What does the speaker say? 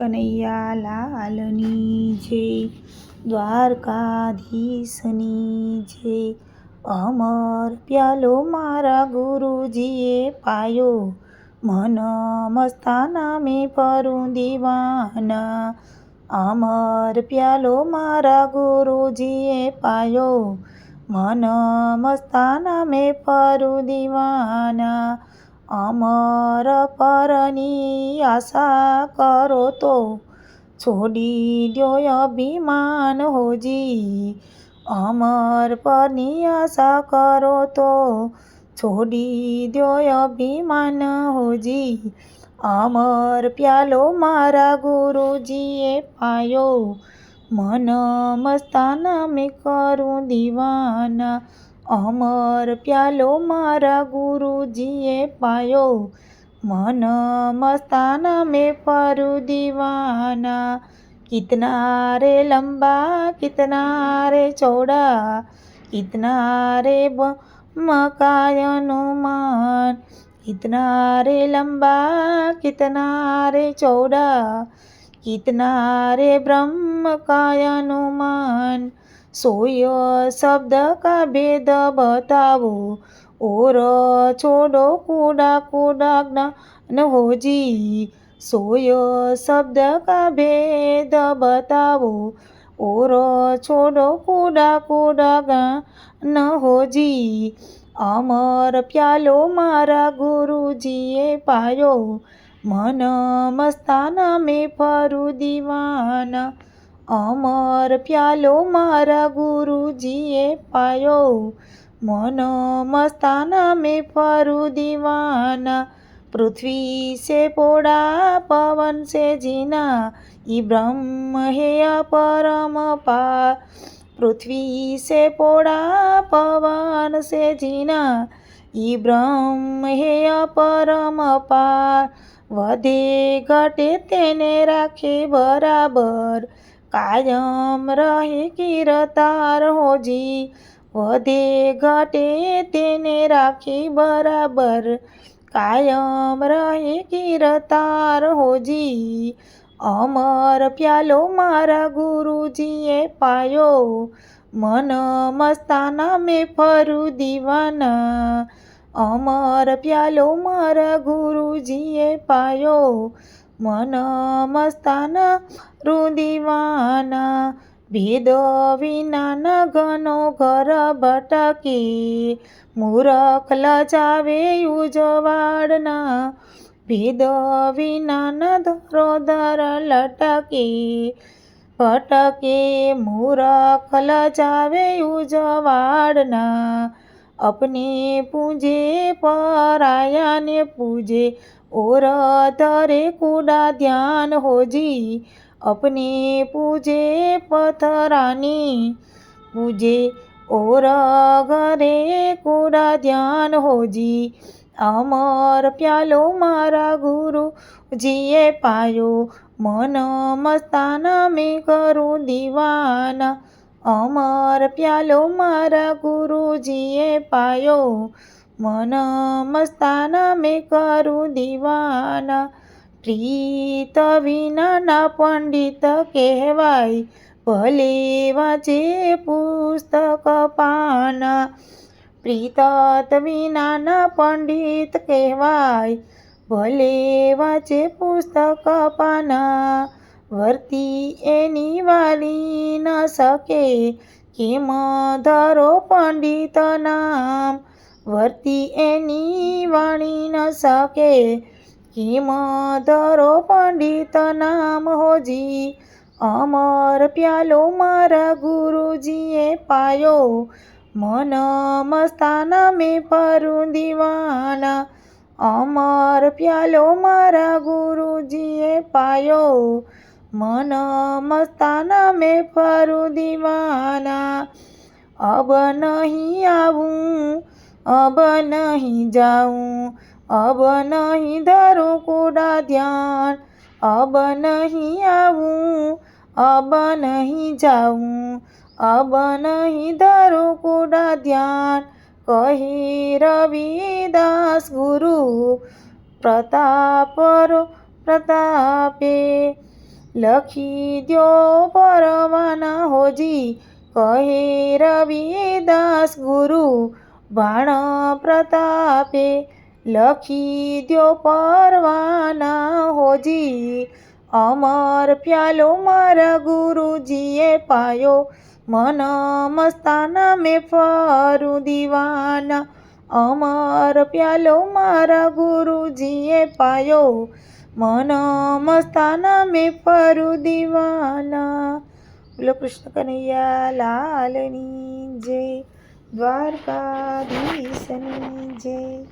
કનૈયા લાલની જય, દ્વારકાધીશની જય. અમર પ્યાલો મારા ગુરુજીએ પાયો મન મસ્તાના મેં ફરું દીવાના. અમર પ્યાલો મારા ગુરુજીએ પાયો મન મસ્તાના મેં ફરું દીવાના. અમર પરની આશા કરો તો છોડી દો અભિમાન હોજી. અમર પરની આશા કરો તો છોડી દો અભિમાન હોજી. અમર પ્યાલો મારા ગુરુજીએ પાયો. મન મસ્તાના મેં કરું દીવાના અમર પ્યાલો મારા ગુરુજીએ પાયો. મન મસ્તાના મેં ફરું દીવાના. કિતના રે લંબા, કિતના રે ચોડા. કિતના રે મકાયનું માન. કિતના રે લંબા, કિતના રે ચોડા. કિતના રે બ્રહ્મ કાયનું મન. સોય શબ્દ કા ભેદ બતાવો? ઓર છોડો કુડા કુડા જ્ઞાન હોજી. સોય શબ્દ કા ભેદ બતાવો? ઓર છોડો કુડા કુડા જ્ઞાન હોજી. અમર પ્યાલો મારા ગુરુજીએ પાયો. મન મસ્તાના મેં ફરું દીવાના. અમર પ્યાલો મારા ગુરુજીએ પાયો મન મસ્તાના મેં ફરું દીવાના પૃથ્વી સે પોડા પવન સે જીના ઈ બ્રહ્મ હે પરમ પા પૃથ્વી સે પોડા પવન સે જીના ઈ બ્રહ્મ હે પરમ પા વધે ઘટે તેને રાખે બરાબર કાયમ રહે કિરતાર હોજી વધે ઘટે તેને રાખી બરાબર. કાયમ રહે કિરતાર હોજી અમર પ્યાલો મારા ગુરુજીએ પાયો. મન મસ્તાના મેં ફરું દીવાના. અમર પ્યાલો મારા ગુરુજીએ પાયો. મન મસ્તાન રુદિવાના ભેદો વિના ઘનો ઘર ભટકી, મૂરખ લજાવે ઉજવાડના, ભેદો વિનાના ધરો ધર લટકી, ભટકે મૂરખ લજાવે ઉજવાડના, અપને પૂજે પરાયાને પૂજે ઓર તરે કુડા ધ્યાન अपने અપને पथरानी પથરાની. પૂજે घरे ઘરે ध्यान ધ્યાન હોજી? અમર પ્યાલો મારા ગુરુજીએ પાયો, મન મસ્તાના મેં કરું દીવાના. અમર પ્યાલો મારા ગુરુજીએ પાયો મન મસ્તાના મેં કરું દીવાના. પ્રીત વિનાના પંડિત કહેવાય, ભલે વાંચે પુસ્તક પાના. પ્રીતત વિનાના પંડિત કહેવાય, ભલે વાંચે પુસ્તક પાના. વર્તી એની વાલી ન શકે, કેમ ધરો પંડિત નામ? વર્તી એની વાણી ન શકે. કેમ ધરો પંડિત નામ હોજી. અમર પ્યાલો મારા ગુરુજીએ પાયો. મન મસ્તાન મેં પરું દીવાના. અમર પ્યાલો મારા ગુરુજીએ પાયો. મન મસ્તાન મેં ફરું દીવાના. અબ નહીં આવું અબ નહીં જાઉં અબ નહીં ધરું કુડા ધ્યાન અબ નહીં આવું અબ નહીં જાઉં અબ નહીં ધરું કુડા ધ્યાન કહી રવિદાસ ગુરુ પ્રતાપરો પ્રતાપે લખી દો પરવાના હોજી કહે રવિદાસ ગુરુ બાણ પ્રતાપે લખી દ્યો પરવાના હોજી. અમર પ્યાલો મારા ગુરુજીએ પાયો. મન મસ્તાના મેં ફરું દીવાના. અમર પ્યાલો મારા ગુરુજીએ પાયો. મન મસ્તાના મેં ફરું દીવાના. બોલો કૃષ્ણ કનૈયા, લાલની જય. દ્વારકાધીશની જય.